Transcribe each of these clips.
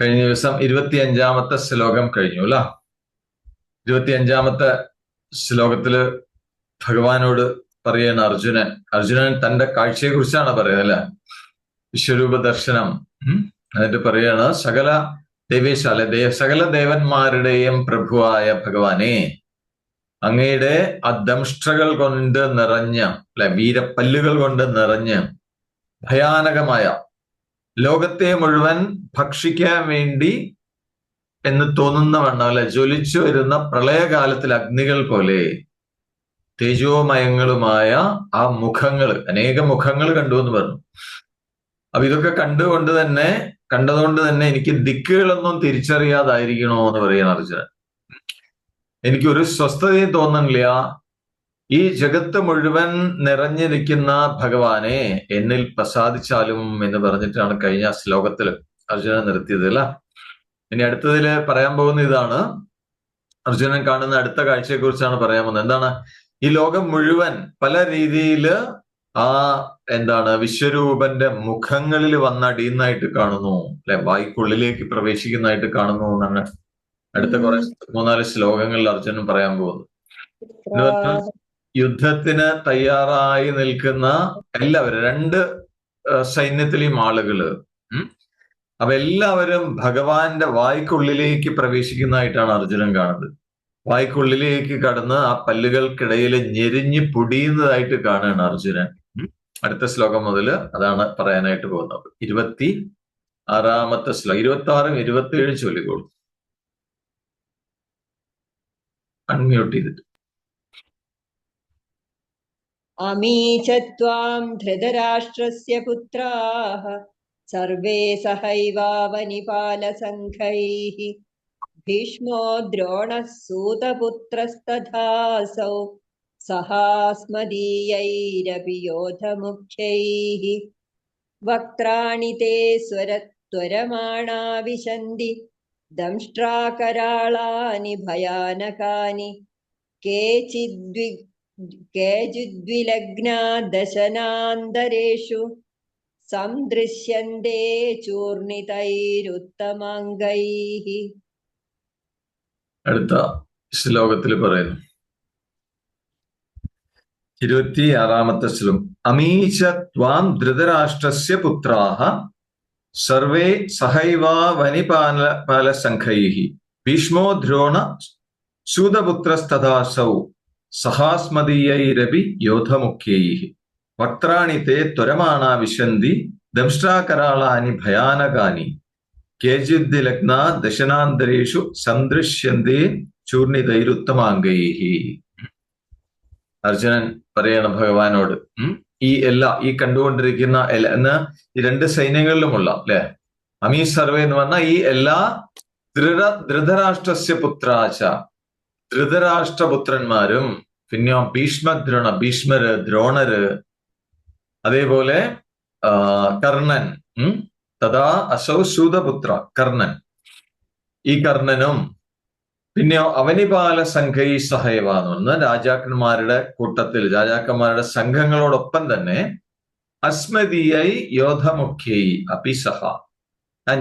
കഴിഞ്ഞ ദിവസം ഇരുപത്തിയഞ്ചാമത്തെ ശ്ലോകം കഴിഞ്ഞു അല്ല? ഇരുപത്തിയഞ്ചാമത്തെ ശ്ലോകത്തിൽ ഭഗവാനോട് പറയാണ് അർജുനൻ. അർജുനൻ തന്റെ കാഴ്ചയെ കുറിച്ചാണ് പറയുന്നത് അല്ലെ? വിശ്വരൂപ ദർശനം. എന്നിട്ട് പറയാണ് സകല ദേവേശാല ദേ സകല ദേവന്മാരുടെയും പ്രഭുവായ ഭഗവാനെ അങ്ങയുടെ അദംഷ്ടകൾ കൊണ്ട് നിറഞ്ഞ അല്ലെ വീരപ്പല്ലുകൾ കൊണ്ട് നിറഞ്ഞ് ഭയാനകമായ ലോകത്തെ മുഴുവൻ ഭക്ഷിക്കാൻ വേണ്ടി എന്ന് തോന്നുന്ന വണ്ണം അല്ലെ ജ്വലിച്ചു വരുന്ന പ്രളയകാലത്തിൽ അഗ്നികൾ പോലെ തേജോമയങ്ങളുമായ ആ മുഖങ്ങൾ അനേക മുഖങ്ങൾ കണ്ടു എന്ന് പറഞ്ഞു. അപ്പൊ ഇതൊക്കെ കണ്ടുകൊണ്ട് തന്നെ കണ്ടതുകൊണ്ട് തന്നെ എനിക്ക് ദിക്കുകളൊന്നും തിരിച്ചറിയാതായിരിക്കണോ എന്ന് പറയുന്ന അർജുനൻ. എനിക്ക് ഒരു സ്വസ്ഥതയും തോന്നുന്നില്ല. ഈ ജഗത്ത് മുഴുവൻ നിറഞ്ഞിരിക്കുന്ന ഭഗവാനെ എന്നിൽ പ്രസാദിച്ചാലും എന്ന് പറഞ്ഞിട്ടാണ് കഴിഞ്ഞ ശ്ലോകത്തിൽ അർജുനൻ നിർത്തിയത് അല്ല? ഇനി അടുത്തതിൽ പറയാൻ പോകുന്ന ഇതാണ്. അർജുനൻ കാണുന്ന അടുത്ത കാഴ്ചയെ കുറിച്ചാണ് പറയാൻ പോകുന്നത്. എന്താണ്? ഈ ലോകം മുഴുവൻ പല രീതിയിൽ ആ എന്താണ് വിശ്വരൂപന്റെ മുഖങ്ങളിൽ വന്നടിയുന്നതായിട്ട് കാണുന്നു. അല്ലെ? വായ്ക്കുള്ളിലേക്ക് പ്രവേശിക്കുന്നതായിട്ട് കാണുന്നു എന്നാണ് അടുത്ത കുറെ മൂന്നാൽ ശ്ലോകങ്ങളിൽ അർജുനൻ പറയാൻ പോകുന്നത്. യുദ്ധത്തിന് തയ്യാറായി നിൽക്കുന്ന എല്ലാവരും രണ്ട് സൈന്യത്തിലെയും ആളുകൾ അപ്പൊ എല്ലാവരും ഭഗവാന്റെ വായ്ക്കുള്ളിലേക്ക് പ്രവേശിക്കുന്നതായിട്ടാണ് അർജുനൻ കാണുന്നത്. വായ്ക്കുള്ളിലേക്ക് കടന്ന് ആ പല്ലുകൾക്കിടയിൽ ഞെരിഞ്ഞ് പൊടിയുന്നതായിട്ട് കാണുകയാണ് അർജുനൻ. അടുത്ത ശ്ലോകം മുതൽ അതാണ് പറയാനായിട്ട് പോകുന്നത്. ഇരുപത്തി ആറാമത്തെ ശ്ലോകം ഇരുപത്തി ആറും ഇരുപത്തി ഏഴും ചൊല്ലിക്കോളൂ. അൺമ്യൂട്ട് ചെയ്തിട്ട്. अमी च त्वां धृतराष्ट्रस्य पुत्राः सर्वे सहैवावनिपालसङ्घैः भीष्मो द्रोणः सूतपुत्रस्तथासौ सहास्मदीयैरपि योधमुख्यैः वक्त्राणि ते स्वरत्वरमाणा विशन्ति दंष्ट्राकराळानि भयानकानि केचिद्वि केचिद्विलग्ना दशनान्तरेषु सन्दृश्यन्ते चूर्णितैरुत्तमाङ्गैः അടുത്ത ശ്ലോകത്തിൽ പറയുന്നു ഇരുപത്തി ആറാമത്തെ ശ്ലോകം അമീച ത്വാം ധൃതരാഷ്ട്രസ്യ പുത്രാഹ സർവേ സഹൈവാ വനിപാല പാലസംഘൈः ഭീഷ്മോ ദ്രോണ ശൂതപുത്രസ്തഥാസൗ സഹാസ്മദീയൈരപി യോധമുഖ്യൈ വക്ത്രാണി തേ ത്വരമാണാ വിശന്തി ദംഷ്ട്രാകരാളാനി ഭയാനകാനി. കേചിദ്ദിലഗ്ന ദശനാന്തരേഷു സന്ദൃശ്യന്തേ ചൂർണിതൈരുത്തമാംഗൈഹി. അർജുനൻ പറയണം ഭഗവാനോട് ഈ എല്ലാ ഈ കണ്ടുകൊണ്ടിരിക്കുന്ന എന്ന് ഈ രണ്ട് സൈന്യങ്ങളിലുമുള്ള അല്ലെ? അമീ സർവേ എന്ന് പറഞ്ഞ ഈ എല്ലാ ദൃഢ ധൃതരാഷ്ട്രസ്യ പുത്രാച്ച ധൃതരാഷ്ട്രപുത്രന്മാരും പിന്നെയോ ഭീഷ്മദ്രോണ ഭീഷ്മര് ദ്രോണര് അതേപോലെ കർണൻ തഥാ അസൗ സൂതപുത്ര കർണൻ. ഈ കർണനും പിന്നെയോ അവനിപാല സംഘൈ സഹൈവ എന്ന് പറഞ്ഞ രാജാക്കന്മാരുടെ കൂട്ടത്തിൽ രാജാക്കന്മാരുടെ സംഘങ്ങളോടൊപ്പം തന്നെ അസ്മതിയൈ യോധമുഖ്യൈ അപിസഹ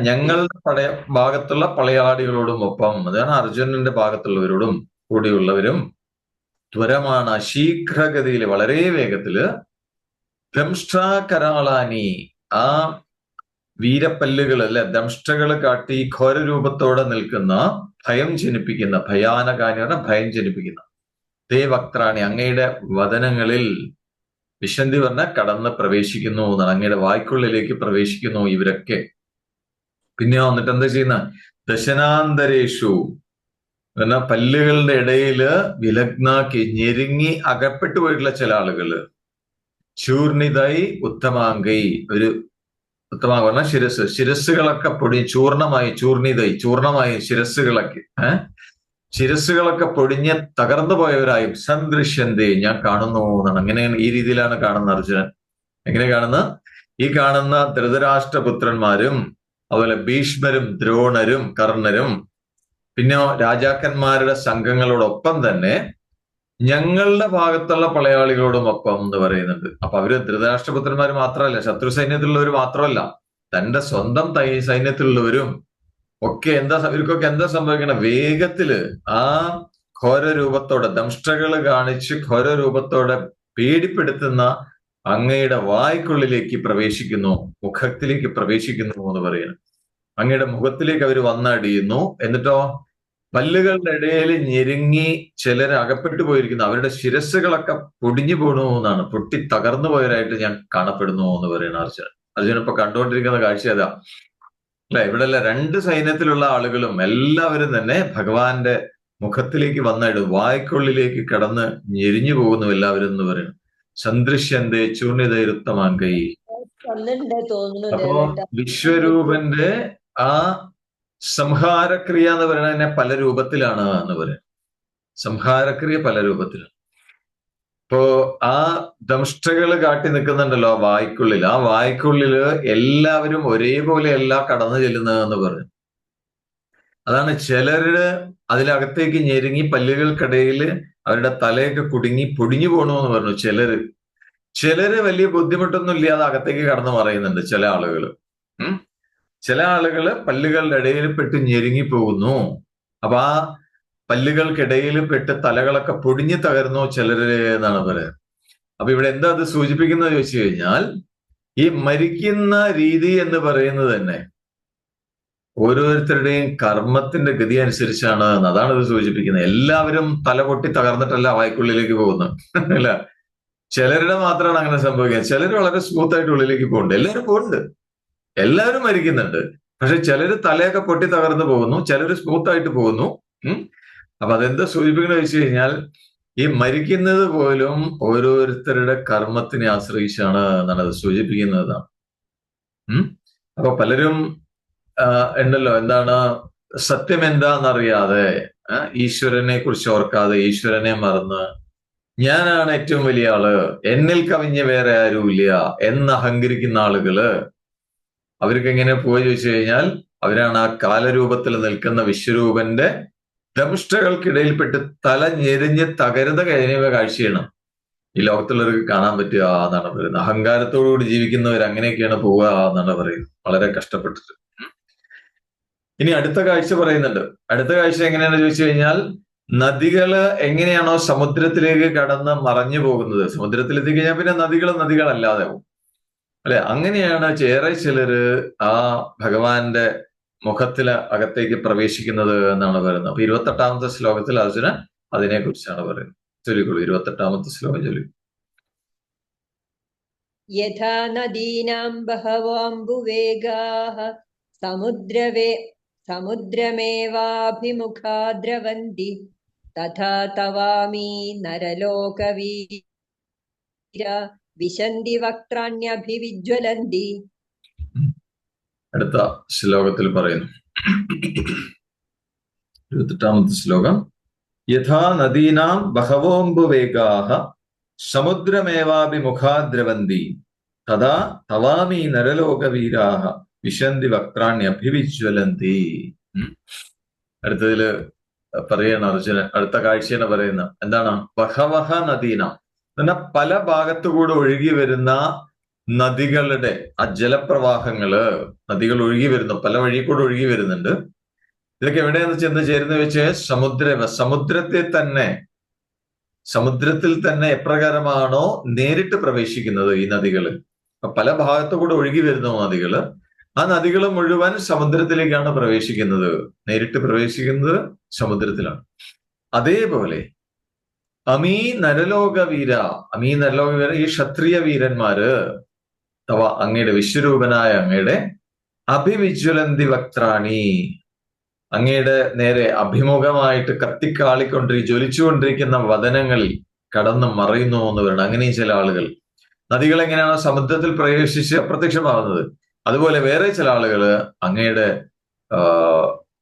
ഞങ്ങളുടെ പടയ ഭാഗത്തുള്ള പളയാടികളോടും ഒപ്പം അതാണ് അർജുനന്റെ ഭാഗത്തുള്ളവരോടും കൂടിയുള്ളവരും ത്വരമാണ് ശീഘ്രഗതിയിൽ വളരെ വേഗത്തിൽ ദംഷ്ട്രാകരാളാനി. ആ വീരപ്പല്ലുകൾ അല്ലെ ദംഷ്ടകൾ കാട്ടി ഘോര രൂപത്തോടെ നിൽക്കുന്ന ഭയം ജനിപ്പിക്കുന്ന ഭയാനകാനി പറഞ്ഞ ഭയം ജനിപ്പിക്കുന്ന. വക്രാണി അങ്ങയുടെ വദനങ്ങളിൽ വിശന്തി പറഞ്ഞ കടന്ന് പ്രവേശിക്കുന്നു എന്നാണ്. അങ്ങയുടെ വായ്ക്കുള്ളിലേക്ക് പ്രവേശിക്കുന്നു ഇവരൊക്കെ. പിന്നെ വന്നിട്ട് എന്താ ചെയ്യുന്ന? ദശനാന്തരേഷു. എന്നാ പല്ലുകളുടെ ഇടയിൽ വിലഗ്നാക്കി ഞെരുങ്ങി അകപ്പെട്ടു പോയിട്ടുള്ള ചില ആളുകൾ ചൂർണിതായി ഉത്തമാങ്കൈ ഒരു ഉത്തമാങ്ക പറഞ്ഞാൽ ശിരസ്. ശിരസ്സുകളൊക്കെ പൊടി ചൂർണമായി ചൂർണിതായി ചൂർണമായി ശിരസ്സുകളൊക്കെ ശിരസ്സുകളൊക്കെ പൊടിഞ്ഞ് തകർന്നു പോയവരായും സന്ദൃശ്യന്തേ ഞാൻ കാണുന്നു എന്നാണ്. അങ്ങനെയാണ് ഈ രീതിയിലാണ് കാണുന്ന അർജുനൻ. എങ്ങനെ കാണുന്ന? ഈ കാണുന്ന ധൃതരാഷ്ട്രപുത്രന്മാരും അതുപോലെ ഭീഷ്മരും ദ്രോണരും കർണരും പിന്നെ രാജാക്കന്മാരുടെ സംഘങ്ങളോടൊപ്പം തന്നെ ഞങ്ങളുടെ ഭാഗത്തുള്ള പടയാളികളോടും ഒപ്പം എന്ന് പറയുന്നുണ്ട്. അപ്പൊ അവർ ധൃതരാഷ്ട്രപുത്രന്മാർ മാത്രമല്ല ശത്രു സൈന്യത്തിലുള്ളവർ മാത്രമല്ല തന്റെ സ്വന്തം തൈ സൈന്യത്തിലുള്ളവരും ഒക്കെ എന്താ ഇവർക്കൊക്കെ എന്താ സംഭവിക്കണം? വേഗത്തിൽ ആ ഘോര രൂപത്തോടെ ദംഷ്ടകൾ കാണിച്ച് ഘോര രൂപത്തോടെ പേടിപ്പെടുത്തുന്ന അങ്ങയുടെ വായ്ക്കുള്ളിലേക്ക് പ്രവേശിക്കുന്നു മുഖത്തിലേക്ക് പ്രവേശിക്കുന്നു എന്ന് പറയുന്നു. അങ്ങയുടെ മുഖത്തിലേക്ക് അവർ വന്നടിയുന്നു. എന്നിട്ടോ? പല്ലുകളുടെ ഇടയിൽ ഞെരുങ്ങി ചിലർ അകപ്പെട്ടു പോയിരിക്കുന്നു. അവരുടെ ശിരസ്സുകളൊക്കെ പൊടിഞ്ഞു പോകണു എന്നാണ്. പൊട്ടി തകർന്നു പോയവരായിട്ട് ഞാൻ കാണപ്പെടുന്നു എന്ന് പറയുന്ന അർജുനൻ അർജുനൻ ഇപ്പൊ കണ്ടുകൊണ്ടിരിക്കുന്ന കാഴ്ച അതാ. അല്ലെ? ഇവിടെ രണ്ട് സൈന്യത്തിലുള്ള ആളുകളും എല്ലാവരും തന്നെ ഭഗവാന്റെ മുഖത്തിലേക്ക് വന്നായിട്ട് വായ്ക്കുള്ളിലേക്ക് കടന്ന് ഞെരിഞ്ഞു പോകുന്നു എല്ലാവരും എന്ന് പറയുന്നു. സന്ദൃശ്യന്റെ ചൂർണിതയിരുത്തമാൻ കൈ. അപ്പോ വിശ്വരൂപന്റെ ആ സംഹാരക്രിയ എന്ന് പറയുന്നത് തന്നെ പല രൂപത്തിലാണ് എന്ന് പറയുന്നത്. സംഹാരക്രിയ പല രൂപത്തിലാണ്. ഇപ്പോ ആ ദംഷ്ടകൾ കാട്ടി നിൽക്കുന്നുണ്ടല്ലോ ആ വായ്ക്കുള്ളിൽ. ആ വായ്ക്കുള്ളിൽ എല്ലാവരും ഒരേപോലെയല്ല കടന്നു ചെല്ലുന്നതെന്ന് പറഞ്ഞു അതാണ് ചിലര് അതിലകത്തേക്ക് ഞെരുങ്ങി പല്ലുകൾക്കിടയിൽ അവരുടെ തലയൊക്കെ കുടുങ്ങി പൊടിഞ്ഞു പോകണമെന്ന് പറഞ്ഞു ചിലര്. ചിലര് വലിയ ബുദ്ധിമുട്ടൊന്നും ഇല്ലാതെ അകത്തേക്ക് കടന്നു മറയുന്നുണ്ട് ചില ആളുകൾ ചില ആളുകൾ പല്ലുകളുടെ ഇടയിൽ പെട്ട് ഞെരുങ്ങി പോകുന്നു. അപ്പൊ ആ പല്ലുകൾക്കിടയിൽ പെട്ട് തലകളൊക്കെ പൊടിഞ്ഞു തകർന്നു ചിലര് എന്നാണ് പറയുന്നത്. അപ്പൊ ഇവിടെ എന്താ അത് സൂചിപ്പിക്കുന്നത് ചോദിച്ചു കഴിഞ്ഞാൽ ഈ മരിക്കുന്ന രീതി എന്ന് പറയുന്നത് തന്നെ ഓരോരുത്തരുടെയും കർമ്മത്തിന്റെ ഗതി അനുസരിച്ചാണ് അതാണ് ഇത് സൂചിപ്പിക്കുന്നത്. എല്ലാവരും തല പൊട്ടി തകർന്നിട്ടല്ല വായ്ക്കുള്ളിലേക്ക് പോകുന്നത്. അല്ല ചിലരുടെ മാത്രമാണ് അങ്ങനെ സംഭവിക്കുന്നത്. ചിലർ വളരെ സ്മൂത്ത് ആയിട്ട് ഉള്ളിലേക്ക് പോകുന്നുണ്ട്. എല്ലാവരും പോകുന്നുണ്ട്. എല്ലാവരും മരിക്കുന്നുണ്ട്. പക്ഷെ ചിലര് തലയൊക്കെ പൊട്ടി തകർന്നു പോകുന്നു ചിലര് സ്മൂത്ത് ആയിട്ട് പോകുന്നു അപ്പൊ അതെന്താ സൂചിപ്പിക്കുന്നത് വെച്ച് കഴിഞ്ഞാൽ ഈ മരിക്കുന്നത് പോലും ഓരോരുത്തരുടെ കർമ്മത്തിനെ ആശ്രയിച്ചാണ് എന്നാണ് അത് സൂചിപ്പിക്കുന്നതാണ് അപ്പൊ പലരും ഉണ്ടല്ലോ എന്താണ് സത്യം എന്താണെന്നറിയാതെ ഈശ്വരനെ കുറിച്ച് ഓർക്കാതെ ഈശ്വരനെ മറന്ന് ഞാനാണ് ഏറ്റവും വലിയ ആൾ എന്നിൽ കവിഞ്ഞ് വേറെ ആരുമില്ല എന്ന് അഹങ്കരിക്കുന്ന ആളുകൾ അവർക്ക് എങ്ങനെ പോയി ചോദിച്ചു കഴിഞ്ഞാൽ അവരാണ് ആ കാലരൂപത്തിൽ നിൽക്കുന്ന വിശ്വരൂപന്റെ ദംഷ്ടകൾക്കിടയിൽപ്പെട്ട് തല ഞെരിഞ്ഞ് തകരുത കഴിഞ്ഞവ കാഴ്ചയാണ്. ഈ ലോകത്തുള്ളവർക്ക് കാണാൻ പറ്റുക എന്നാണ് പറയുന്നത്. അഹങ്കാരത്തോടുകൂടി ജീവിക്കുന്നവർ അങ്ങനെയൊക്കെയാണ് പോവുക എന്നാണ് പറയുന്നത്. വളരെ കഷ്ടപ്പെട്ടിട്ട്. ഇനി അടുത്ത കാഴ്ച പറയുന്നുണ്ട്. അടുത്ത കാഴ്ച എങ്ങനെയാണ് ചോദിച്ചു കഴിഞ്ഞാൽ നദികൾ എങ്ങനെയാണോ സമുദ്രത്തിലേക്ക് കടന്ന് മറഞ്ഞു പോകുന്നത്? സമുദ്രത്തിലെത്തി കഴിഞ്ഞാൽ പിന്നെ നദികൾ നദികളല്ലാതെ ആവും. അല്ലെ? അങ്ങനെയാണ് ഏറെ ചിലര് ആ ഭഗവാന്റെ മുഖത്തിൽ അകത്തേക്ക് പ്രവേശിക്കുന്നത് എന്നാണ് പറയുന്നത്. അപ്പൊ ഇരുപത്തെട്ടാമത്തെ ശ്ലോകത്തിൽ അർജുന അതിനെ കുറിച്ചാണ് പറയുന്നത്. ചൊല്ലിക്കൊള്ളു. ഇരുപത്തെട്ടാമത്തെ ശ്ലോകം ചൊല്ലി യഥാ നദീനാം ബഹവാംബുവേഗാഹ സമുദ്രവേ സമുദ്രമേവാഭിമുഖാ ദ്രവന്തി തഥാ തവാമി നരലോകവീര വിശന്തി വക്രാണ്യഭിവിജ്വലന്തി അടുത്ത ശ്ലോകത്തിൽ പറയുന്നു. ഇരുപത്തെട്ടാമത്തെ ശ്ലോകം. യഥാ നദീനാം ബഹവോംബുവേഗാഹ സമുദ്രമേവാഭിമുഖാ ദ്രവന്തി തഥാ തവാമി നരലോകവീരാഹ വിശന്തി വക്രാണ്യഭിവിജ്വലന്തി അടുത്തതിൽ പറയണ അർജുനൻ. അടുത്ത കാഴ്ചയാണ് പറയുന്നത്. എന്താണ്? ബഹവഹ നദീന. എന്നാൽ പല ഭാഗത്തുകൂടെ ഒഴുകി വരുന്ന നദികളുടെ ആ ജലപ്രവാഹങ്ങൾ നദികൾ ഒഴുകി വരുന്നു പല വഴി കൂടെ ഒഴുകി വരുന്നുണ്ട്. ഇതൊക്കെ എവിടെയാണ് ചെന്ന് ചേരുന്ന വെച്ച് സമുദ്ര സമുദ്രത്തെ തന്നെ സമുദ്രത്തിൽ തന്നെ എപ്രകാരമാണോ നേരിട്ട് പ്രവേശിക്കുന്നത് ഈ നദികൾ പല ഭാഗത്തു കൂടെ ഒഴുകി വരുന്ന നദികൾ ആ നദികൾ മുഴുവൻ സമുദ്രത്തിലേക്കാണ് പ്രവേശിക്കുന്നത്. നേരിട്ട് പ്രവേശിക്കുന്നത് സമുദ്രത്തിലാണ്. അതേപോലെ അമീ നരലോക വീര അമീ നരലോക വീര ഈ ക്ഷത്രിയ വീരന്മാര് തവ അങ്ങയുടെ വിശ്വരൂപനായ അങ്ങയുടെ അഭിവിജ്വലന്തി വക്ത്രാണി. അങ്ങയുടെ നേരെ അഭിമുഖമായിട്ട് കത്തിക്കാളിക്കൊണ്ടി ജ്വലിച്ചുകൊണ്ടിരിക്കുന്ന വതനങ്ങളിൽ കടന്നു മറയുന്നു എന്ന് പറയുന്നത് അങ്ങനെയും ചില ആളുകൾ. നദികൾ എങ്ങനെയാണ് സമുദ്രത്തിൽ പ്രവേശിച്ച് അപ്രത്യക്ഷമാകുന്നത്. അതുപോലെ വേറെ ചില ആളുകൾ അങ്ങയുടെ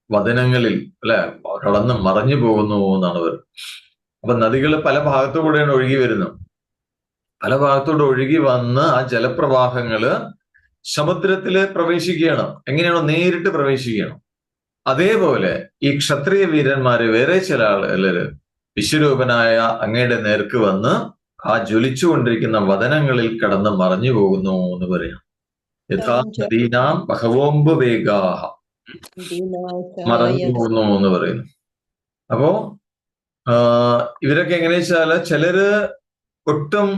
വതനങ്ങളിൽ അല്ലെ കടന്ന് മറഞ്ഞു പോകുന്നു എന്നാണ് അവർ അപ്പൊ നദികൾ പല ഭാഗത്തുകൂടെയാണ് ഒഴുകി വരുന്നത് പല ഭാഗത്തോട് ഒഴുകി വന്ന് ആ ജലപ്രവാഹങ്ങൾ സമുദ്രത്തിൽ പ്രവേശിക്കുകയാണ്. എങ്ങനെയാണോ നേരിട്ട് പ്രവേശിക്കുകയാണ്. അതേപോലെ ഈ ക്ഷത്രിയ വീരന്മാര് വേറെ ചില ആളുകൾ വിശ്വരൂപനായ അങ്ങയുടെ നേർക്ക് വന്ന് ആ ജ്വലിച്ചുകൊണ്ടിരിക്കുന്ന വതനങ്ങളിൽ കടന്ന് മറഞ്ഞു പോകുന്നു എന്ന് പറയാം. യഥാ നദീനാം ബഹവോംബ വേഗാഹ. മറഞ്ഞു പോകുന്നു എന്ന് പറയുന്നു. അപ്പോ ഇവരൊക്കെ എങ്ങനെയാ വെച്ചാൽ ചിലര് ഒട്ടും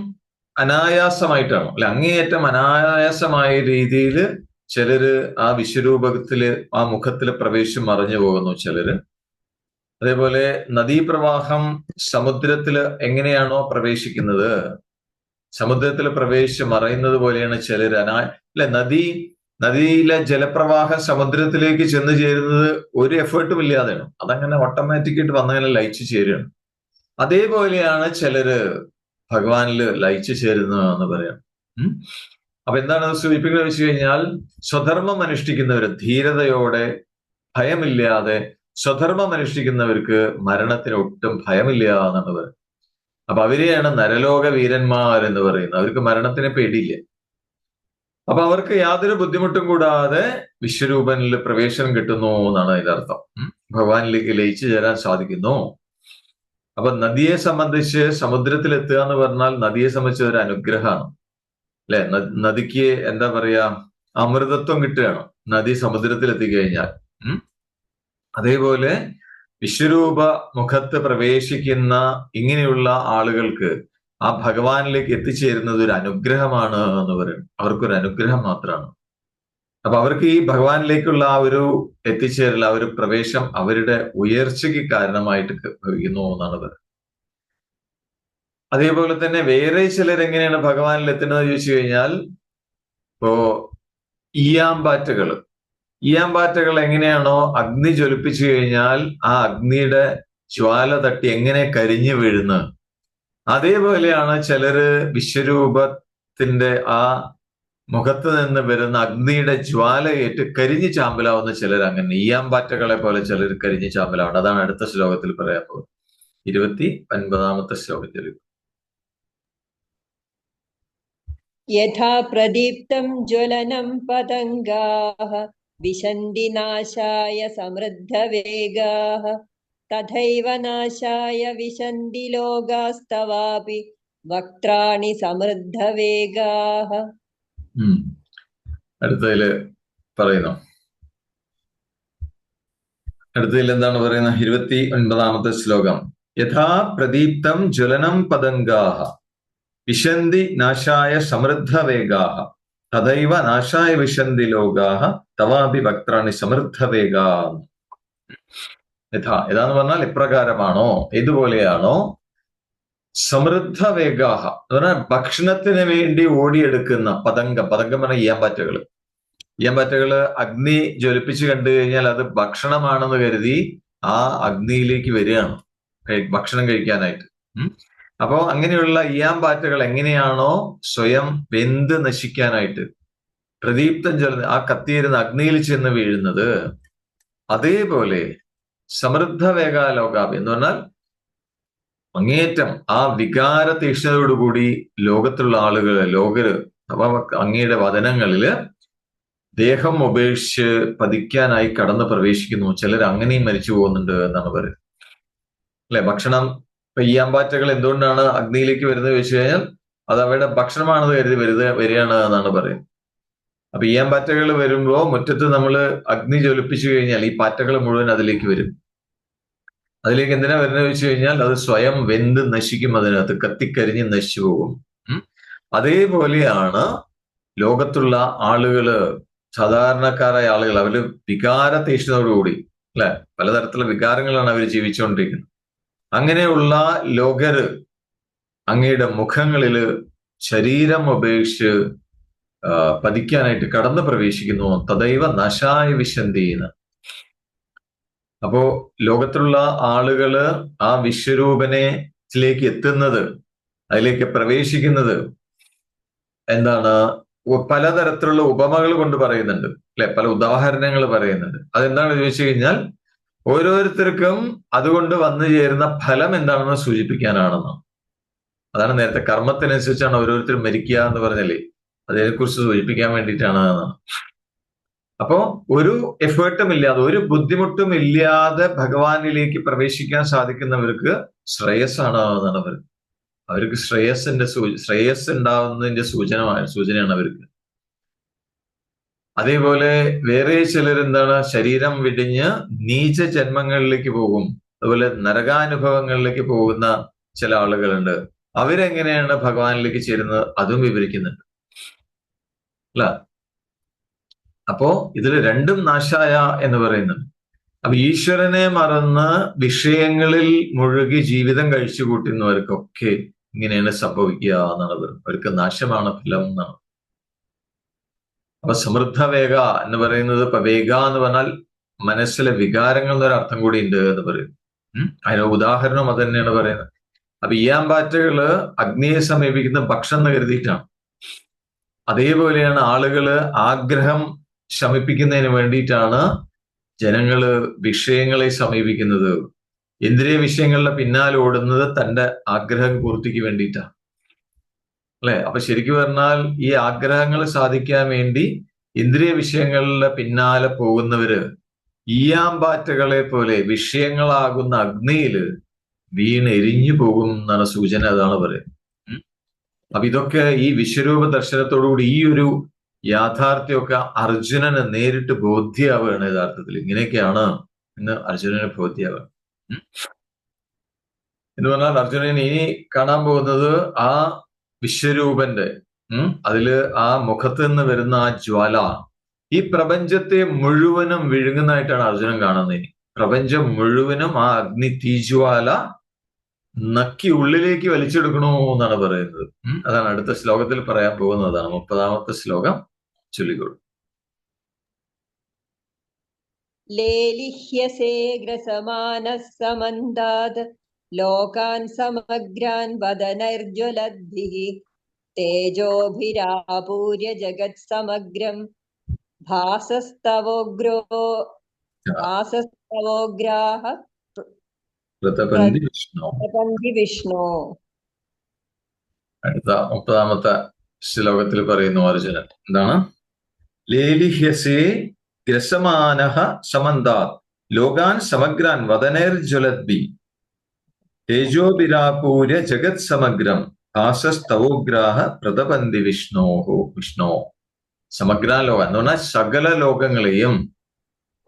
അനായാസമായിട്ടാണ്. അല്ലെ അങ്ങേയറ്റം അനായാസമായ രീതിയിൽ ചിലര് ആ വിശ്വരൂപത്തിൽ ആ മുഖത്തിൽ പ്രവേശം മറിഞ്ഞു പോകുന്നു ചിലര്. അതേപോലെ നദീപ്രവാഹം സമുദ്രത്തിൽ എങ്ങനെയാണോ പ്രവേശിക്കുന്നത്? സമുദ്രത്തിൽ പ്രവേശിച്ച് മറയുന്നത് പോലെയാണ് ചിലർ അനാ അല്ലെ നദി നദിയിലെ ജലപ്രവാഹ സമുദ്രത്തിലേക്ക് ചെന്ന് ചേരുന്നത് ഒരു എഫേർട്ടും ഇല്ലാതെയാണ്. അതങ്ങനെ ഓട്ടോമാറ്റിക്കായിട്ട് വന്നങ്ങനെ ലയിച്ചു ചേരുകയാണ്. അതേപോലെയാണ് ചിലര് ഭഗവാനിൽ ലയിച്ചു ചേരുന്നത് എന്ന് പറയാം. അപ്പൊ എന്താണ് സൂചിപ്പിക്കുന്നത് വെച്ച് കഴിഞ്ഞാൽ സ്വധർമ്മം അനുഷ്ഠിക്കുന്നവർ ധീരതയോടെ ഭയമില്ലാതെ സ്വധർമ്മം അനുഷ്ഠിക്കുന്നവർക്ക് മരണത്തിന് ഒട്ടും ഭയമില്ല എന്നുള്ളത് അപ്പൊ അവരെയാണ് നരലോക വീരന്മാർ എന്ന് പറയുന്നത്. അവർക്ക് മരണത്തിന് പേടിയില്ല. അപ്പൊ അവർക്ക് യാതൊരു ബുദ്ധിമുട്ടും കൂടാതെ വിശ്വരൂപനിൽ പ്രവേശനം കിട്ടുന്നു എന്നാണ് ഇതർത്ഥം. ഭഗവാനിലേക്ക് ലയിച്ചു ചേരാൻ സാധിക്കുന്നു. അപ്പൊ നദിയെ സംബന്ധിച്ച് സമുദ്രത്തിൽ എത്തുക എന്ന് പറഞ്ഞാൽ നദിയെ സംബന്ധിച്ച് ഒരു അനുഗ്രഹമാണ്. അല്ലെ? നദിക്ക് എന്താ പറയാ? അമൃതത്വം കിട്ടുകയാണ്. നദി സമുദ്രത്തിൽ എത്തിക്കഴിഞ്ഞാൽ. അതേപോലെ വിശ്വരൂപ മുഖത്ത് പ്രവേശിക്കുന്ന ഇങ്ങനെയുള്ള ആളുകൾക്ക് ആ ഭഗവാനിലേക്ക് എത്തിച്ചേരുന്നത് ഒരു അനുഗ്രഹമാണ് എന്ന് പറയും. അവർക്കൊരു അനുഗ്രഹം മാത്രമാണ്. അപ്പൊ അവർക്ക് ഈ ഭഗവാനിലേക്കുള്ള ആ ഒരു എത്തിച്ചേരൽ ആ ഒരു പ്രവേശം അവരുടെ ഉയർച്ചയ്ക്ക് കാരണമായിട്ട് ഭവിക്കുന്നു എന്നാണ് പറയുന്നത്. അതേപോലെ തന്നെ വേറെ ചിലരെങ്ങനെയാണ് ഭഗവാനിൽ എത്തുന്നത് ചോദിച്ചു കഴിഞ്ഞാൽ ഇപ്പോ ഈയാമ്പാറ്റകൾ. ഈയാമ്പാറ്റകൾ എങ്ങനെയാണോ അഗ്നി ജ്വലിപ്പിച്ചു കഴിഞ്ഞാൽ ആ അഗ്നിയുടെ ജ്വാല തട്ടി എങ്ങനെ കരിഞ്ഞു വീഴുന്നത് അതേപോലെയാണ് ചിലര് വിശ്വരൂപത്തിന്റെ ആ മുഖത്ത് നിന്ന് വരുന്ന അഗ്നിയുടെ ജ്വാലയേറ്റ് കരിഞ്ഞു ചാമ്പലാവുന്ന ചിലർ അങ്ങനെ ഈയാമ്പാറ്റകളെ പോലെ ചിലർ കരിഞ്ഞു ചാമ്പലാവുന്നത് അതാണ് അടുത്ത ശ്ലോകത്തിൽ പറയാൻ പോകുന്നത്. ഇരുപത്തി ഒൻപതാമത്തെ ശ്ലോകത്തിൽ. യഥാ പ്രദീപ്തം ജ്വലനം പതംഗാഹ വിശന്തി നാശായ സമൃദ്ധ വേഗാഹ തഥൈവ നാശായ വിശന്തി ലോകാസ്തവാപി. വക്രാണി സമൃദ്ധവേഗാഹ. അടുത്തതിൽ പറയുന്നു. അടുത്തതിൽ എന്താണ് പറയുന്നത് ഇരുപത്തി ഒൻപതാമത്തെ ശ്ലോകം. യഥാ പ്രദീപ്തം ജ്വലനം പതംഗാഹ വിശന്തി നാശായ സമൃദ്ധവേഗാഹ. തഥൈവ നാശായ വിശന്തി ലോകാഹ. തവാപി വക്രാണി സമൃദ്ധവേഗാഹ. യഥാ യഥാന്ന് പറഞ്ഞാൽ ഇപ്രകാരമാണോ ഇതുപോലെയാണോ? സമൃദ്ധ വേഗാഹ എന്ന് പറഞ്ഞാൽ ഭക്ഷണത്തിന് വേണ്ടി ഓടിയെടുക്കുന്ന പതംഗം പതംഗം പറഞ്ഞാൽ ഈയാമ്പാറ്റകൾ. ഈയാമ്പാറ്റകൾ അഗ്നി ജ്വലിപ്പിച്ചു കണ്ടു കഴിഞ്ഞാൽ അത് ഭക്ഷണമാണെന്ന് കരുതി ആ അഗ്നിയിലേക്ക് വരികയാണ് ഭക്ഷണം കഴിക്കാനായിട്ട്. ഉം. അപ്പോ അങ്ങനെയുള്ള ഈയാമ്പാറ്റകൾ എങ്ങനെയാണോ സ്വയം വെന്ത് നശിക്കാനായിട്ട് പ്രദീപ്തം ജ്വല ആ കത്തിയിരുന്ന അഗ്നിയിൽ ചെന്ന് വീഴുന്നത് അതേപോലെ സമൃദ്ധ വേഗാലോകാപി എന്ന് പറഞ്ഞാൽ അങ്ങേറ്റം ആ വികാര തീക്ഷ്ണതയോടുകൂടി ലോകത്തുള്ള ആളുകൾ ലോകര് അപ്പൊ അങ്ങയുടെ വചനങ്ങളിൽ ദേഹം ഉപേക്ഷിച്ച് പതിക്കാനായി കടന്ന് പ്രവേശിക്കുന്നു. ചിലർ അങ്ങനെയും മരിച്ചു പോകുന്നുണ്ട് എന്നാണ് പറയുന്നത്. അല്ലെ? ഭക്ഷണം പെയ്യാമ്പാറ്റകൾ എന്തുകൊണ്ടാണ് അഗ്നിയിലേക്ക് വരുന്നത് വെച്ച് കഴിഞ്ഞാൽ അത് അവരുടെ ഭക്ഷണമാണെന്ന് കരുതി വരുത് വരികയാണ് എന്നാണ് പറയുന്നത്. അപ്പൊ ഈ വരുമ്പോൾ വരുമ്പോ മുറ്റത്ത് നമ്മൾ അഗ്നി ജ്വലിപ്പിച്ചു കഴിഞ്ഞാൽ ഈ പാറ്റകൾ മുഴുവൻ അതിലേക്ക് വരും. അതിലേക്ക് എന്തിനാ വരുന്നത് വെച്ച് കഴിഞ്ഞാൽ അത് സ്വയം വെന്ത് നശിക്കും അതിനകത്ത് കത്തിക്കരിഞ്ഞ് നശിച്ചു പോകും. അതേപോലെയാണ് ലോകത്തുള്ള ആളുകൾ സാധാരണക്കാരായ ആളുകൾ അവർ വികാര തീഷ്ണതയോടുകൂടി അല്ലെ? പലതരത്തിലുള്ള വികാരങ്ങളാണ് അവർ ജീവിച്ചുകൊണ്ടിരിക്കുന്നത്. അങ്ങനെയുള്ള ലോകര് അങ്ങയുടെ മുഖങ്ങളിൽ ശരീരം ഉപേക്ഷിച്ച് പതിക്കാനായിട്ട് കടന്നു പ്രവേശിക്കുന്നു. തദൈവ നശായ വിശന്തിന്ന് അപ്പോ ലോകത്തിലുള്ള ആളുകൾ ആ വിശ്വരൂപനെ ലേക്ക് എത്തുന്നത് അതിലേക്ക് പ്രവേശിക്കുന്നത് എന്താണ്? പലതരത്തിലുള്ള ഉപമകൾ കൊണ്ട് പറയുന്നുണ്ട് അല്ലെ? പല ഉദാഹരണങ്ങൾ പറയുന്നുണ്ട്. അതെന്താണെന്ന് ചോദിച്ചു കഴിഞ്ഞാൽ ഓരോരുത്തർക്കും അതുകൊണ്ട് വന്നു ചേരുന്ന ഫലം എന്താണെന്ന് സൂചിപ്പിക്കാനാണെന്ന് അതാണ് നേരത്തെ കർമ്മത്തിനനുസരിച്ചാണ് ഓരോരുത്തരും മരിക്കുക എന്ന് പറഞ്ഞല്ലേ? അതിനെക്കുറിച്ച് സൂചിപ്പിക്കാൻ വേണ്ടിയിട്ടാണ് എന്നാണ് അപ്പോ ഒരു എഫേർട്ടും ഇല്ലാതെ ഒരു ബുദ്ധിമുട്ടും ഇല്ലാതെ ഭഗവാനിലേക്ക് പ്രവേശിക്കാൻ സാധിക്കുന്നവർക്ക് ശ്രേയസ്സാണ് ആവുന്നതാണ് അവർ അവർക്ക് ശ്രേയസിന്റെ ശ്രേയസ് ഉണ്ടാവുന്നതിന്റെ സൂചന സൂചനയാണ് അവർക്ക്. അതേപോലെ വേറെ ചിലർ എന്താണ്? ശരീരം വിടിഞ്ഞ് നീച ജന്മങ്ങളിലേക്ക് പോകും. അതുപോലെ നരകാനുഭവങ്ങളിലേക്ക് പോകുന്ന ചില ആളുകളുണ്ട്. അവരെങ്ങനെയാണ് ഭഗവാനിലേക്ക് ചേരുന്നത്? അതും വിവരിക്കുന്നുണ്ട്. അല്ല? അപ്പോ ഇതിൽ രണ്ടും നാശായ എന്ന് പറയുന്നുണ്ട്. അപ്പൊ ഈശ്വരനെ മറന്ന് വിഷയങ്ങളിൽ മുഴുകി ജീവിതം കഴിച്ചു കൂട്ടുന്നവർക്കൊക്കെ ഇങ്ങനെയാണ് സംഭവിക്കുക പറയുന്നത് അവർക്ക് നാശമാണ് ഫലം എന്നാണ്. അപ്പൊ സമൃദ്ധ വേഗ എന്ന് പറയുന്നത് ഇപ്പൊ വേഗ എന്ന് പറഞ്ഞാൽ മനസ്സിലെ വികാരങ്ങൾ എന്നൊരു അർത്ഥം കൂടി ഉണ്ട് എന്ന് പറയുന്നു അതിന് ഉദാഹരണം അത് തന്നെയാണ് പറയുന്നത്. അപ്പൊ ഈയാമ്പാറ്റകൾ അഗ്നിയെ സമീപിക്കുന്ന ഭക്ഷണം കരുതിയിട്ടാണ്. അതേപോലെയാണ് ആളുകൾ ആഗ്രഹം ശമിപ്പിക്കുന്നതിന് വേണ്ടിയിട്ടാണ് ജനങ്ങൾ വിഷയങ്ങളെ സമീപിക്കുന്നത്. ഇന്ദ്രിയ വിഷയങ്ങളുടെ പിന്നാലെ ഓടുന്നത് തന്റെ ആഗ്രഹ പൂർത്തിക്ക് വേണ്ടിയിട്ടാണ്. അല്ലെ? അപ്പൊ ശരിക്കും പറഞ്ഞാൽ ഈ ആഗ്രഹങ്ങൾ സാധിക്കാൻ വേണ്ടി ഇന്ദ്രിയ വിഷയങ്ങളുടെ പിന്നാലെ പോകുന്നവര് ഈയാമ്പാറ്റകളെ പോലെ വിഷയങ്ങളാകുന്ന അഗ്നിയിൽ വീണ് എരിഞ്ഞു പോകും എന്നാണ് സൂചന അതാണ് പറയുന്നത്. അപ്പൊ ഇതൊക്കെ ഈ വിശ്വരൂപ ദർശനത്തോടുകൂടി ഈ ഒരു യാഥാർത്ഥ്യമൊക്കെ അർജുനന് നേരിട്ട് ബോധ്യാവുകയാണ് യഥാർത്ഥത്തിൽ. ഇങ്ങനെയൊക്കെയാണ് എന്ന് അർജുനന് ബോധ്യാവുക. എന്ന് പറഞ്ഞാൽ അർജുനൻ ഇനി കാണാൻ പോകുന്നത് ആ വിശ്വരൂപന്റെ ഉം? അതിൽ ആ മുഖത്ത് നിന്ന് വരുന്ന ആ ജ്വാല. ഈ പ്രപഞ്ചത്തെ മുഴുവനും വിഴുങ്ങുന്നതായിട്ടാണ് അർജുനൻ കാണുന്നത് ഇനി. പ്രപഞ്ചം മുഴുവനും ആ അഗ്നി തീജ്വാല നക്കി ഉള്ളിലേക്ക് വലിച്ചെടുക്കണോ എന്നാണ് പറയുന്നത്. അതാണ് അടുത്ത ശ്ലോകത്തിൽ പറയാൻ പോകുന്നതാണ് മുപ്പതാമത്തെ ശ്ലോകം. ചൊല്ലിക്കോളൂ ലോകാൻ സമഗ്രാൻ വദനൈർജ്വലദ്ഭിः തേജോഭിരാപൂര്യ ജഗത് സമഗ്രം ഭാസസ്തവോഗ്രോ അടുത്ത മുപ്പതാമത്തെ ശ്ലോകത്തിൽ പറയുന്നു അർജുനൻ. എന്താണ്? ലേലിഹ്യസേ ഗ്രസമാന സമന്താത്. ലോകാൻ സമഗ്രാൻ വദനേർജ്വലദ്ബി തേജോബിരാപൂര ജഗത് സമഗ്രം. ഭാസസ്തവോഗ്രാഹ പ്രതപന്തി വിഷ്ണോഹോ വിഷ്ണോ. സമഗ്ര ലോകം. എന്ന് പറഞ്ഞാൽ സകല ലോകങ്ങളെയും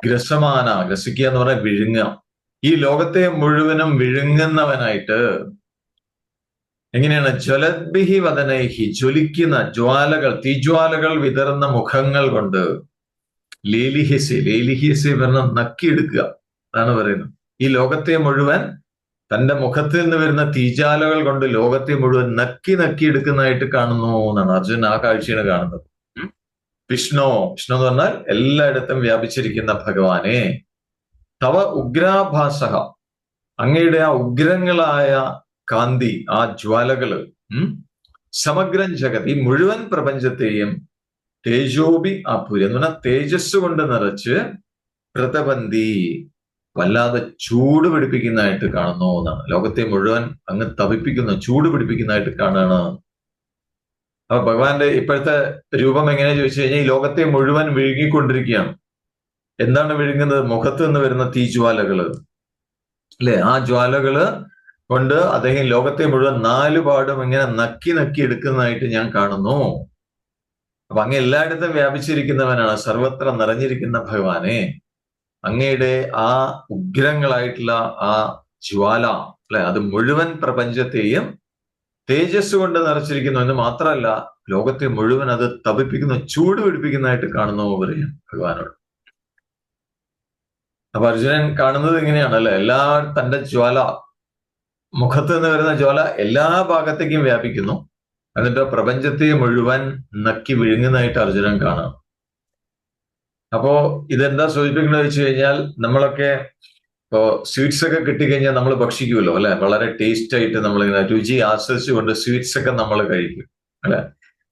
ഗ്രസമാന ഗ്രസിക്കുക എന്ന് പറഞ്ഞാൽ വിഴുങ്ങുക. ഈ ലോകത്തെ മുഴുവനും വിഴുങ്ങുന്നവനായിട്ട് എങ്ങനെയാണ്? ജ്വലദ്ഭിഹി വദനൈഹി ജ്വലിക്കുന്ന ജ്വാലകൾ തീജ്വാലകൾ വിതറുന്ന മുഖങ്ങൾ കൊണ്ട് ലേലിഹിസി ലേലിഹിസി വരണം നക്കിയെടുക്കുക എന്നാണ് പറയുന്നത്. ഈ ലോകത്തെ മുഴുവൻ തന്റെ മുഖത്ത് നിന്ന് വരുന്ന തീജാലകൾ കൊണ്ട് ലോകത്തെ മുഴുവൻ നക്കി നക്കി എടുക്കുന്നതായിട്ട് കാണുന്നു എന്നാണ് അർജുൻ ആ കാഴ്ചയാണ് കാണുന്നത്. വിഷ്ണു വിഷ്ണു എന്ന് പറഞ്ഞാൽ എല്ലായിടത്തും വ്യാപിച്ചിരിക്കുന്ന ഭഗവാനെ. തവ ഉഗ്രാഭാസഹ അങ്ങയുടെ ആ ഉഗ്രങ്ങളായ കാന്തി ആ ജ്വാലകൾ സമഗ്രം ജഗത് മുഴുവൻ പ്രപഞ്ചത്തെയും തേജോബി പുരി എന്ന് പറഞ്ഞാൽ തേജസ് കൊണ്ട് നിറച്ച് പ്രതബന്ധി വല്ലാതെ ചൂട് പിടിപ്പിക്കുന്നതായിട്ട് കാണുന്നു എന്നാണ്. ലോകത്തെ മുഴുവൻ അങ്ങ് തപിപ്പിക്കുന്ന ചൂട് പിടിപ്പിക്കുന്നതായിട്ട് കാണുകയാണ് അപ്പൊ ഭഗവാന്റെ ഇപ്പോഴത്തെ രൂപം എങ്ങനെ ചോദിച്ചു കഴിഞ്ഞാൽ ഈ ലോകത്തെ മുഴുവൻ വിഴുങ്ങിക്കൊണ്ടിരിക്കുകയാണ്. എന്താണ് വിഴുങ്ങുന്നത്? മുഖത്ത് നിന്ന് വരുന്ന തീജ്വാലകൾ. അല്ലെ? ആ ജ്വാലകൾ കൊണ്ട് അദ്ദേഹം ലോകത്തെ മുഴുവൻ നാലുപാടും ഇങ്ങനെ നക്കി നക്കി എടുക്കുന്നതായിട്ട് ഞാൻ കാണുന്നു. അപ്പൊ അങ്ങ് എല്ലായിടത്തും വ്യാപിച്ചിരിക്കുന്നവനാണ്. സർവത്ര നിറഞ്ഞിരിക്കുന്ന ഭഗവാനെ. അങ്ങയുടെ ആ ഉഗ്രങ്ങളായിട്ടുള്ള ആ ജ്വാല അല്ലെ? അത് മുഴുവൻ പ്രപഞ്ചത്തെയും തേജസ് കൊണ്ട് നിറച്ചിരിക്കുന്നു എന്ന് മാത്രമല്ല ലോകത്തെ മുഴുവൻ അത് തപിപ്പിക്കുന്ന ചൂട് പിടിപ്പിക്കുന്നതായിട്ട് കാണുന്നു പറയും ഭഗവാനോട്. അപ്പൊ അർജുനൻ കാണുന്നത് ഇങ്ങനെയാണ് അല്ലെ? എല്ലാ തന്റെ ജ്വാല മുഖത്ത് നിന്ന് വരുന്ന ജ്വാല എല്ലാ ഭാഗത്തേക്കും വ്യാപിക്കുന്നു. എന്നിട്ട് പ്രപഞ്ചത്തെ മുഴുവൻ നക്കി വിഴുങ്ങുന്നതായിട്ട് അർജുനൻ കാണാം അപ്പോ ഇതെന്താ സൂചിപ്പിക്കുന്നത് വെച്ച് കഴിഞ്ഞാൽ നമ്മളൊക്കെ ഇപ്പോ സ്വീറ്റ്സ് ഒക്കെ കിട്ടിക്കഴിഞ്ഞാൽ നമ്മൾ ഭക്ഷിക്കുമല്ലോ അല്ലെ? വളരെ ടേസ്റ്റ് ആയിട്ട് നമ്മളിങ്ങനെ രുചി ആസ്വദിച്ചുകൊണ്ട് സ്വീറ്റ്സ് ഒക്കെ നമ്മൾ കഴിക്കും അല്ലെ?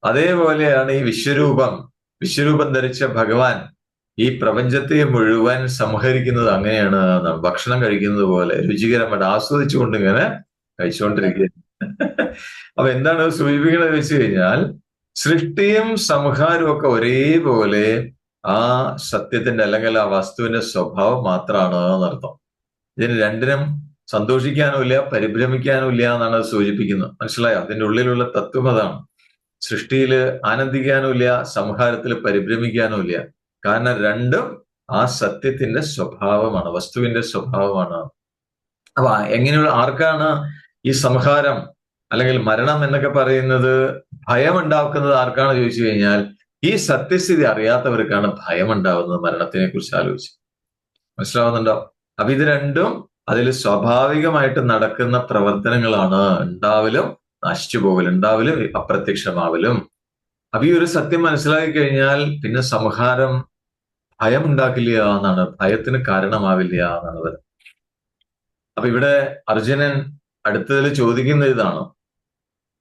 അതേപോലെയാണ് ഈ വിശ്വരൂപം. വിശ്വരൂപം ധരിച്ച ഭഗവാൻ ഈ പ്രപഞ്ചത്തെ മുഴുവൻ സംഹരിക്കുന്നത് അങ്ങനെയാണ്. ഭക്ഷണം കഴിക്കുന്നത് പോലെ രുചികരമായിട്ട് ആസ്വദിച്ചുകൊണ്ട് ഇങ്ങനെ കഴിച്ചുകൊണ്ടിരിക്കുക അപ്പൊ എന്താണ് സൂചിപ്പിക്കുന്നത് വെച്ച് കഴിഞ്ഞാൽ സൃഷ്ടിയും സംഹാരവും ഒക്കെ ഒരേപോലെ ആ സത്യത്തിന്റെ അല്ലെങ്കിൽ ആ വസ്തുവിന്റെ സ്വഭാവം മാത്രമാണ് എന്നർത്ഥം ഇതിന് രണ്ടിനും സന്തോഷിക്കാനും ഇല്ല പരിഭ്രമിക്കാനും ഇല്ല എന്നാണ് അത് സൂചിപ്പിക്കുന്നത്. മനസ്സിലായോ? അതിന്റെ ഉള്ളിലുള്ള തത്വം അതാണ്. സൃഷ്ടിയിൽ ആനന്ദിക്കാനുമില്ല സംഹാരത്തിൽ പരിഭ്രമിക്കാനുമില്ല കാരണം രണ്ടും ആ സത്യത്തിന്റെ സ്വഭാവമാണ് വസ്തുവിന്റെ സ്വഭാവമാണ്. അപ്പൊ എങ്ങനെയുള്ള ആർക്കാണ് ഈ സംഹാരം അല്ലെങ്കിൽ മരണം എന്നൊക്കെ പറയുന്നത് ഭയം ഉണ്ടാക്കുന്നത് ആർക്കാണ് ചോദിച്ചു കഴിഞ്ഞാൽ ഈ സത്യസ്ഥിതി അറിയാത്തവർക്കാണ് ഭയം ഉണ്ടാവുന്നത് മരണത്തിനെ കുറിച്ച് ആലോചിച്ച്. മനസ്സിലാവുന്നുണ്ടോ? അപ്പൊ ഇത് രണ്ടും അതിൽ സ്വാഭാവികമായിട്ട് നടക്കുന്ന പ്രവർത്തനങ്ങളാണ്. ഉണ്ടാവലും നശിച്ചു പോകലും ഉണ്ടാവലും അപ്രത്യക്ഷമാവലും. അപ്പൊ ഈ ഒരു സത്യം മനസ്സിലാക്കി കഴിഞ്ഞാൽ പിന്നെ സംഹാരം ഭയം ഉണ്ടാക്കില്ല എന്നാണ് ഭയത്തിന് കാരണമാവില്ല എന്നാണ് പറയുന്നത് അപ്പൊ ഇവിടെ അർജുനൻ അടുത്തതിൽ ചോദിക്കുന്ന ഇതാണ്.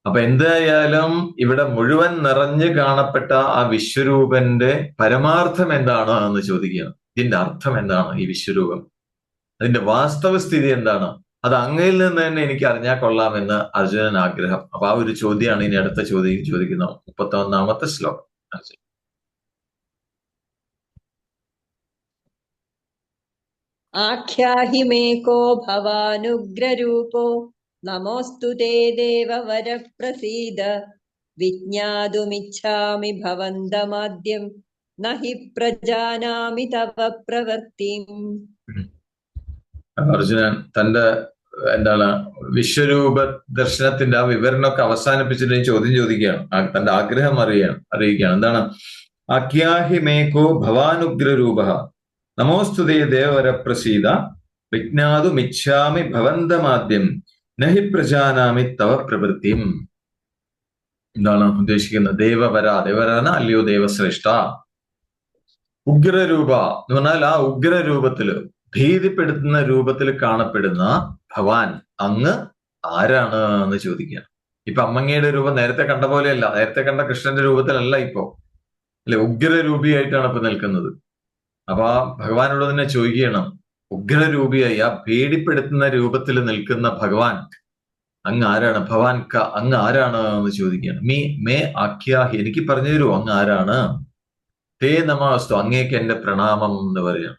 അപ്പൊ എന്തായാലും ഇവിടെ മുഴുവൻ നിറഞ്ഞു കാണപ്പെട്ട ആ വിശ്വരൂപന്റെ പരമാർത്ഥം എന്താണ് എന്ന് ചോദിക്കുകയാണ്. ഇതിന്റെ അർത്ഥം എന്താണ് ഈ വിശ്വരൂപം? അതിന്റെ വാസ്തവ സ്ഥിതി എന്താണ്? അത് അങ്ങയിൽ നിന്ന് തന്നെ എനിക്ക് അറിഞ്ഞാൽ കൊള്ളാമെന്ന് അർജുനൻ ആഗ്രഹം. അപ്പൊ ആ ഒരു ചോദ്യമാണ് ഇനി അടുത്ത ചോദ്യം ചോദിക്കുന്നത് മുപ്പത്തി ഒന്നാമത്തെ ശ്ലോകം. ആഖ്യാഹി മേകോ ഭവാനുഗ്രരൂപോ. നമോസ്തു തേ ദേവവര പ്രസീദ വിജ്ഞാതുമിച്ഛാമി ഭവന്തമാദ്യം. നഹി പ്രജാനാമി തവ പ്രവൃത്തിം അർജുനൻ തന്റെ എന്താണ് വിശ്വരൂപ ദർശനത്തിന്റെ ആ വിവരണമൊക്കെ അവസാനിപ്പിച്ചിട്ട് ചോദ്യം ചോദിക്കുകയാണ്. തന്റെ ആഗ്രഹം അറിയാണ് അറിയിക്കുകയാണ്. എന്താണ്? അഖ്യാഹി മേക്കോ ഭവാനുഗ്രരൂപ. നമോസ്തുതേ ദേവവര പ്രസീത വിജ്ഞാതുമിച്ഛാമി ഭവന്തമാദ്യം നഹി പ്രജാനാമി തവ പ്രവൃത്തിം. എന്താണ് ഉദ്ദേശിക്കുന്നത്? ദേവവര ദേവരന അല്ലയോ ദേവശ്രേഷ്ഠ? ഉഗ്രരൂപ എന്ന് പറഞ്ഞാൽ ആ ഉഗ്രരൂപത്തിൽ ഭീതിപ്പെടുത്തുന്ന രൂപത്തിൽ കാണപ്പെടുന്ന ഭവാൻ അങ്ങ് ആരാണ് എന്ന് ചോദിക്കുകയാണ്. ഇപ്പൊ അമ്മങ്ങയുടെ രൂപം നേരത്തെ കണ്ട പോലെയല്ല. നേരത്തെ കണ്ട കൃഷ്ണന്റെ രൂപത്തിലല്ല ഇപ്പോ. അല്ലെ ഉഗ്രരൂപിയായിട്ടാണ് ഇപ്പൊ നിൽക്കുന്നത്. അപ്പൊ ആ ഭഗവാനോട് തന്നെ ചോദിക്കണം ഉഗ്രരൂപിയായി ആ പേടിപ്പെടുത്തുന്ന രൂപത്തിൽ നിൽക്കുന്ന ഭഗവാൻ അങ്ങ് ആരാണ്? ഭവാൻ ക അങ്ങ് ആരാണ് എന്ന് ചോദിക്കുകയാണ്. മീ മേ ആഖ്യാഹി എനിക്ക് പറഞ്ഞു തരൂ അങ്ങ് ആരാണ്? തേ നമാസ്തു അങ്ങേക്ക് എന്റെ പ്രണാമം എന്ന് പറയാണ്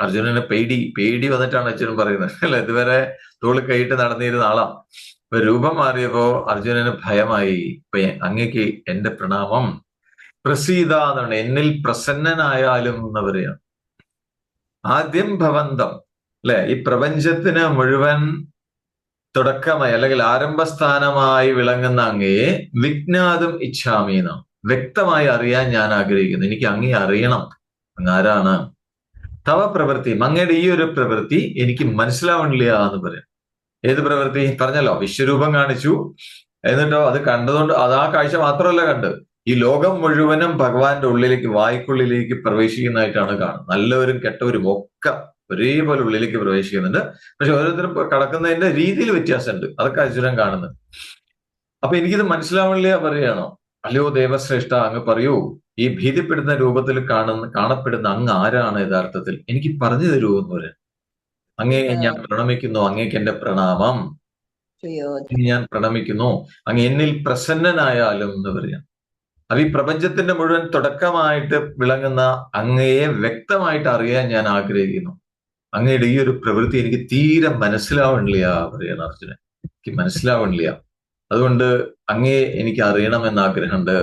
അർജുനന് പേടി പേടി വന്നിട്ടാണ് അച്ഛനും പറയുന്നത്. അല്ല? ഇതുവരെ തോൾ കൈയിട്ട് നടന്നിരുന്ന ആളാ. ഇപ്പൊ രൂപം മാറിയപ്പോ അർജുനന് ഭയമായി. അങ്ങേക്ക് എന്റെ പ്രണാമം പ്രസീത എന്നാണ് എന്നിൽ പ്രസന്നനായാലും എന്ന് പറയാം ആദ്യം ഭവന്തം അല്ലെ? ഈ പ്രപഞ്ചത്തിന് മുഴുവൻ തുടക്കമായി അല്ലെങ്കിൽ ആരംഭസ്ഥാനമായി വിളങ്ങുന്ന അങ്ങയെ വിജ്ഞാതം ഇച്ഛാമീന വ്യക്തമായി അറിയാൻ ഞാൻ ആഗ്രഹിക്കുന്നു. എനിക്ക് അങ്ങേ അറിയണം. അങ്ങ് ആരാണ് തവ പ്രവൃത്തി അങ്ങയുടെ ഈ ഒരു പ്രവൃത്തി എനിക്ക് മനസ്സിലാവണില്ല എന്ന് പറയാം. ഏത് പ്രവൃത്തി? പറഞ്ഞല്ലോ വിശ്വരൂപം കാണിച്ചു. എന്നിട്ടോ അത് കണ്ടതുകൊണ്ട് അത് ആ കാഴ്ച മാത്രമല്ല കണ്ട് ഈ ലോകം മുഴുവനും ഭഗവാന്റെ ഉള്ളിലേക്ക് വായ്ക്കുള്ളിലേക്ക് പ്രവേശിക്കുന്നതായിട്ടാണ് കാണുന്നത്. നല്ലവരും കെട്ടവരും ഒക്കെ ഒരേപോലെ ഉള്ളിലേക്ക് പ്രവേശിക്കുന്നുണ്ട്. പക്ഷെ ഓരോരുത്തരും കടക്കുന്നതിന്റെ രീതിയിൽ വ്യത്യാസമുണ്ട്. അതൊക്കെ അർജുനൻ കാണുന്നത്. അപ്പൊ എനിക്കിത് മനസ്സിലാവണില്ല പറയുകയാണോ? അല്ലയോ ദേവശ്രേഷ്ഠ അങ്ങ് പറയൂ ഈ ഭീതിപ്പെടുന്ന രൂപത്തിൽ കാണുന്ന കാണപ്പെടുന്ന അങ്ങ് ആരാണ് യഥാർത്ഥത്തിൽ? എനിക്ക് പറഞ്ഞു തരൂ എന്ന് പറയാൻ അങ്ങേ ഞാൻ പ്രണമിക്കുന്നു അങ്ങേക്ക് എന്റെ പ്രണാമം. ഞാൻ പ്രണമിക്കുന്നു അങ്ങ് എന്നിൽ പ്രസന്നനായാലും എന്ന് പറയാം. അപ്പൊ ഈ പ്രപഞ്ചത്തിന്റെ മുഴുവൻ തുടക്കമായിട്ട് വിളങ്ങുന്ന അങ്ങയെ വ്യക്തമായിട്ട് അറിയാൻ ഞാൻ ആഗ്രഹിക്കുന്നു. അങ്ങയുടെ ഈ ഒരു പ്രവൃത്തി എനിക്ക് തീരെ മനസ്സിലാവണില്ല പറയാണ് അർജുനൻ. എനിക്ക് മനസ്സിലാവണില്ല. അതുകൊണ്ട് അങ്ങയെ എനിക്ക് അറിയണമെന്ന് ആഗ്രഹമുണ്ട്.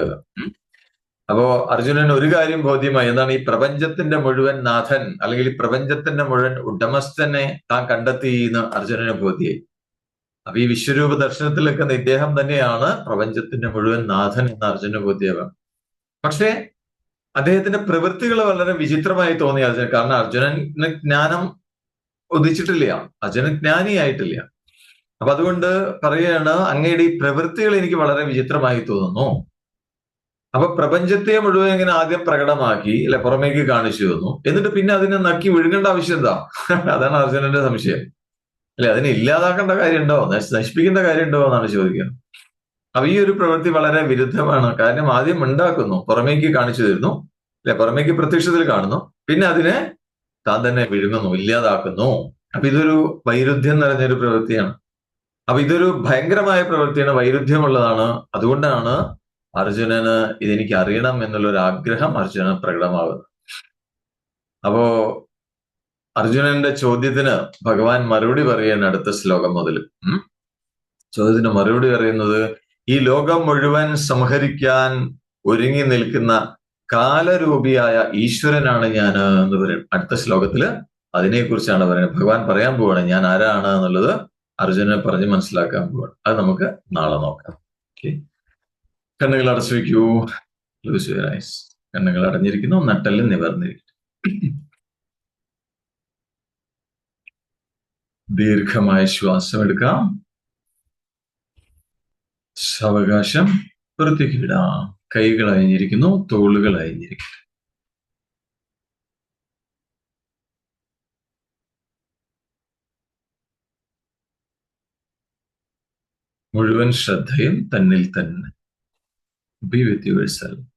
അപ്പോ അർജുനൻ ഒരു കാര്യം ബോധ്യമായി. എന്താണ് ഈ പ്രപഞ്ചത്തിന്റെ മുഴുവൻ നാഥൻ അല്ലെങ്കിൽ ഈ പ്രപഞ്ചത്തിന്റെ മുഴുവൻ ഉടമസ്ഥനെ താൻ കണ്ടെത്തി എന്ന് അർജുനന് ബോധ്യായി അപ്പൊ ഈ വിശ്വരൂപ ദർശനത്തിലൊക്കെ ഇദ്ദേഹം തന്നെയാണ് പ്രപഞ്ചത്തിന്റെ മുഴുവൻ നാഥൻ എന്ന അർജുന ബോധ്യവൻ. പക്ഷേ അദ്ദേഹത്തിന്റെ പ്രവൃത്തികൾ വളരെ വിചിത്രമായി തോന്നി അർജുനൻ. കാരണം അർജുനന് ജ്ഞാനം ഉദിച്ചിട്ടില്ല. അർജുനൻ ജ്ഞാനിയായിട്ടില്ല. അപ്പൊ അതുകൊണ്ട് പറയുകയാണ് അങ്ങയുടെ ഈ പ്രവൃത്തികൾ എനിക്ക് വളരെ വിചിത്രമായി തോന്നുന്നു. അപ്പൊ പ്രപഞ്ചത്തെ മുഴുവൻ ഇങ്ങനെ ആദ്യം പ്രകടമാക്കി അല്ലെ പുറമേക്ക് കാണിച്ചു തന്നു. എന്നിട്ട് പിന്നെ അതിനെ നക്കി വിഴുങ്ങേണ്ട ആവശ്യം എന്താ? അതാണ് അർജുനന്റെ സംശയം. അല്ലെ? അതിനെ ഇല്ലാതാക്കേണ്ട കാര്യമുണ്ടോ? നശിപ്പിക്കേണ്ട കാര്യമുണ്ടോ എന്നാണ് ചോദിക്കുന്നത്. അപ്പൊ ഈ ഒരു പ്രവൃത്തി വളരെ വിരുദ്ധമാണ്. കാരണം ആദ്യം ഉണ്ടാക്കുന്നു. പുറമേക്ക് കാണിച്ചു തരുന്നു. അല്ലെ? പുറമേക്ക് പ്രത്യക്ഷത്തിൽ കാണുന്നു. പിന്നെ അതിനെ താൻ തന്നെ വിഴുങ്ങുന്നു ഇല്ലാതാക്കുന്നു. അപ്പൊ ഇതൊരു വൈരുദ്ധ്യം നിറഞ്ഞൊരു പ്രവൃത്തിയാണ്. അപ്പൊ ഇതൊരു ഭയങ്കരമായ പ്രവൃത്തിയാണ്. വൈരുദ്ധ്യമുള്ളതാണ്. അതുകൊണ്ടാണ് അർജുനന് ഇതെനിക്ക് അറിയണം എന്നുള്ള ഒരു ആഗ്രഹം അർജുനന് പ്രകടമാകുന്നത്. അപ്പോ അർജുനന്റെ ചോദ്യത്തിന് ഭഗവാൻ മറുപടി പറയുന്ന അടുത്ത ശ്ലോകം മുതൽ. ചോദ്യത്തിന് മറുപടി പറയുന്നത് ഈ ലോകം മുഴുവൻ സംഹരിക്കാൻ ഒരുങ്ങി നിൽക്കുന്ന കാലരൂപിയായ ഈശ്വരനാണ് ഞാൻ എന്ന് പറയും. അടുത്ത ശ്ലോകത്തിൽ അതിനെക്കുറിച്ചാണ് പറയുന്നത്. ഭഗവാൻ പറയാൻ പോവാണ് ഞാൻ ആരാണ് എന്നുള്ളത് അർജുനനെ പറഞ്ഞ് മനസ്സിലാക്കാൻ പോവാണ്. അത് നമുക്ക് നാളെ നോക്കാം. ഓക്കെ കണ്ണുകൾ അടച്ചു വയ്ക്കൂ. ലൂസ് കണ്ണുകൾ അടഞ്ഞിരിക്കുന്നു നട്ടെല്ലാം നിവർന്നിരിക്കുന്നു. ദീർഘമായ ശ്വാസം എടുക്കാം. സാവകാശം വൃത്തിക്കിടാം കൈകൾ അയഞ്ഞിരിക്കുന്നു തോളുകൾ അയഞ്ഞിരിക്കുന്നു മുഴുവൻ ശ്രദ്ധയും തന്നിൽ തന്നെ. ബി വിത്ത് യുവർ സെൽഫ്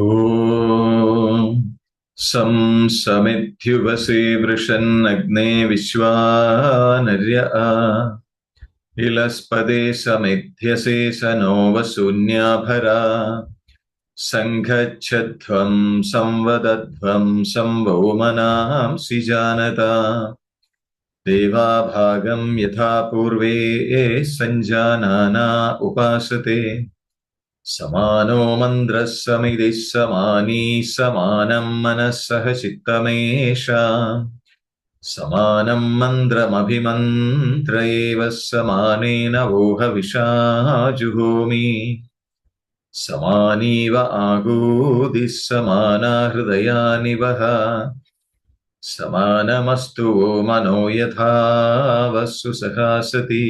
ॐ सं समित्युवसे वृषन्नग्ने विश्वानर्य इलस्पदे समिध्यसे स नो वशून्याभरा सङ्घच्छध्वं संवदध्वं संवोमनांसि जानता देवाभागं यथा पूर्वे सञ्जानाना उपासते समानो मन्द्रः समितिः समानी समानं मनः सह चित्तमेषा। समानं मन्द्रमभिमन्त्र एव समानेन वोहविषा जुहोमि समानीव आगूदिः समाना हृदयानि वः समानमस्तु मनो यथा वस्सु सहासति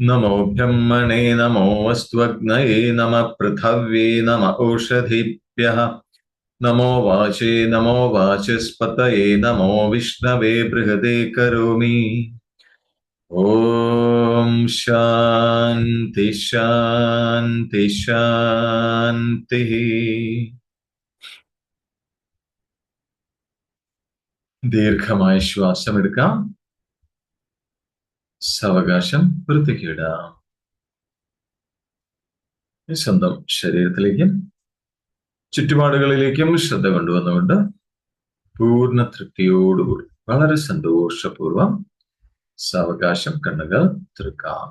नमो ब्रह्मणे नमोऽस्त्वग्नये नम पृथव्ये नम ओषधिभ्यः नमो वाचे, नमो वाचस्पतये, नमो विष्णवे बृहदे करोमि। ॐ शान्ति शान्ति, शान्तिः। दीर्घमायुष्वासमिडुकाम् സാവകാശം വൃത്തിക്കിടാം സ്വന്തം ശരീരത്തിലേക്കും ചുറ്റുപാടുകളിലേക്കും ശ്രദ്ധ കൊണ്ടുവന്നുകൊണ്ട് പൂർണ തൃപ്തിയോടുകൂടി വളരെ സന്തോഷപൂർവം സാവകാശം കണ്ണുകൾ തീർക്കാം